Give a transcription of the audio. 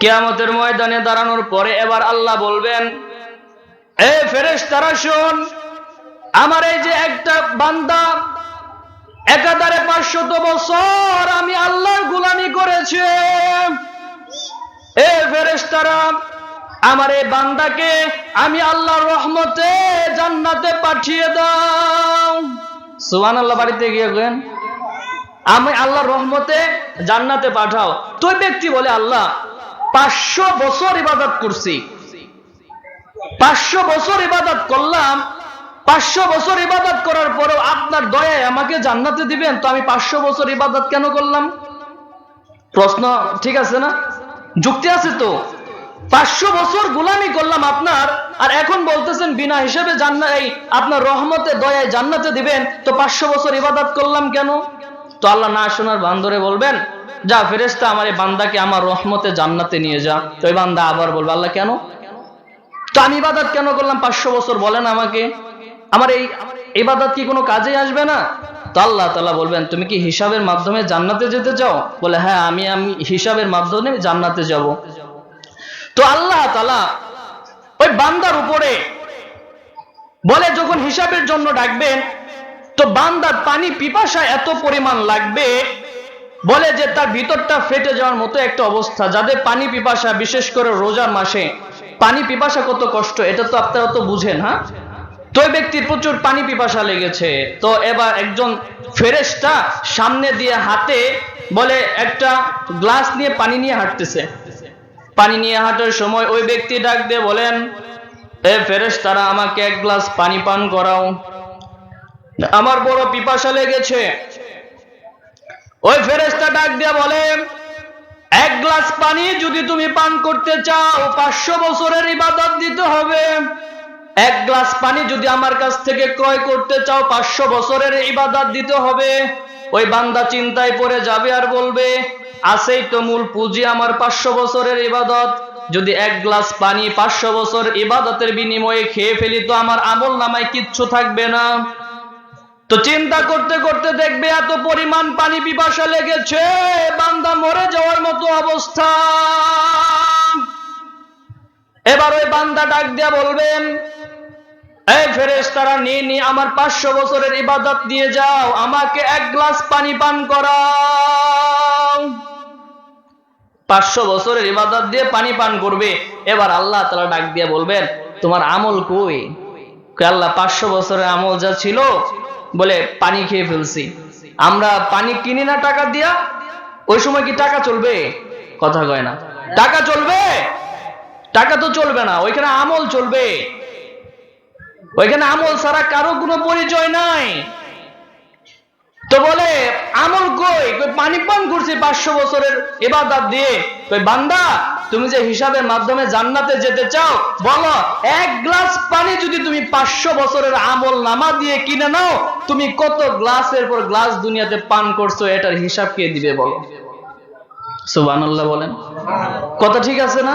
কেয়ামতের ময়দানে দাঁড়ানোর পরে এবার আল্লাহ বলবেন, এ ফেরেশ তারা শোন, আমার এই যে একটা বান্দা একাধারে পাঁচশত বছর আমি আল্লাহর গুলামি করেছে। এ ফেরেশতারা, আমার এই বান্দাকে আমি আল্লাহর রহমতে জান্নাতে পাঠিয়ে দাও। সুবহান আল্লাহ বাড়িতে গিয়ে গেন আমি আল্লাহর রহমতে জান্নাতে পাঠাও। তুই ব্যক্তি বলে, আল্লাহ পাঁচশো বছর ইবাদত করছি। পাঁচশো বছর ইবাদত করলাম। পাঁচশো বছর ইবাদত করার পরেও আপনার দয়ায় আমাকে জান্নাতে দিবেন, তো আমি পাঁচশো বছর ইবাদত কেন করলাম? প্রশ্ন, ঠিক আছে না? যুক্তি আছে তো? পাঁচশো বছর গোলামি করলাম আপনার, আর এখন বলতেছেন বিনা হিসেবে জান্না এই আপনার রহমতে, দয়ায় জান্নাতে দিবেন, তো পাঁচশো বছর ইবাদত করলাম কেন? তো আল্লাহ না শোনার বান্দরে বলবেন যা ফেরেস্তা আমার এই বান্দাকে আমার রহমতে জান্নাতে নিয়ে যা। তো এই বান্দা আবার বলবে, আল্লাহ কেন? তো আমি ইবাদত কেন করলাম? পাঁচশো বছর বলেন আমাকে। আমার এই ইবাদত কি কোনো কাজে আসবে না? তো আল্লাহ তালা বলবেন, তুমি কি হিসাবের মাধ্যমে জান্নাতে যেতে চাও? বলে হ্যাঁ আমি আমি হিসাবের মাধ্যমে জান্নাতে যাব। তো আল্লাহ তালা ওই বান্দার উপরে বলে, যখন হিসাবের জন্য ডাকবেন, তো বান্দার পানি পিপাসা এত পরিমাণ লাগবে বলে যে তার ভিতরটা ফেটে যাওয়ার মতো একটা অবস্থা, যাদের পানি পিপাসা, বিশেষ করে রোজার মাসে, পানি পিপাসা কত কষ্ট, এটা তো আপনারা তো বুঝেন হ্যাঁ? তো ব্যক্তির প্রচুর পানি পিপাসা লেগেছে। তো এবার একজন ফেরেশতা সামনে দিয়ে হাতে বলে, একটা গ্লাস নিয়ে পানি নিয়ে হাঁটতেছে। পানি নিয়ে হাঁটার সময় ওই ব্যক্তি ডাক দিয়ে বলেন, এ ফেরেশ তারা আমাকে এক গ্লাস পানি পান করাও। আমার বড় পিপাসা লেগেছে। ওই ফেরেশতা ডাক দিয়ে বলে এক গ্লাস পানি যদি তুমি পান করতে চাও, পাঁচশো বছরের ইবাদত দিতে হবে। এক গ্লাস পানি যদি আমার কাছ থেকে ক্রয় করতে চাও, পাঁচশো বছরের ইবাদত দিতে হবে। ওই বান্দা চিন্তায় পড়ে যাবে আর বলবে আসেই তো মূল পুঁজি আমার পাঁচশো বছরের ইবাদত। যদি এক গ্লাস পানি পাঁচশো বছর ইবাদতের বিনিময়ে খেয়ে ফেলি তো আমার আমল নামায় কিচ্ছু থাকবে না। তো চিন্তা করতে করতে দেখবে এত পরিমাণ পানি পিপাসা লেগেছে, বান্দা মরে যাওয়ার মতো অবস্থা। এবার ওই বান্দা ডাক দিয়া বলবেন, এই ফেরেস তারা নিয়ে নিয়ে আমার পাঁচশো বছরের ইবাদত দিয়ে যাও, আমাকে এক গ্লাস পানি পান করাও। পাঁচশো বছরের ইবাদত দিয়ে পানি পান করবে। এবার আল্লাহ তালা ডাক দিয়ে বলবেন, তোমার আমল কই? আল্লাহ, পাঁচশো বছরের আমল যা ছিল বলে, পানি খেয়ে ফেলছি। আমরা পানি কিনি না টাকা দিয়া? ওই সময় কি টাকা চলবে? কথা কয় না। টাকা চলবে? টাকা তো চলবে না, ওইখানে আমল চলবে। ওইখানে আমল ছাড়া কারও কোনো পরিচয় নাই। তো বলে, আমল কই? পানি পান করছি পাঁচশো বছরের এবার দিয়ে। বান্দা তুমি যে হিসাবের মাধ্যমে জান্নাতে যেতে চাও, বলো, এক গ্লাস পানি যদি তুমি পাঁচশো বছরের আমল নামা দিয়ে কিনে নাও, তুমি কত গ্লাসের পর গ্লাস দুনিয়াতে পান করছ, এটার হিসাব কে দিবে বলো? সুবহানাল্লাহ বলেন। কথা ঠিক আছে না?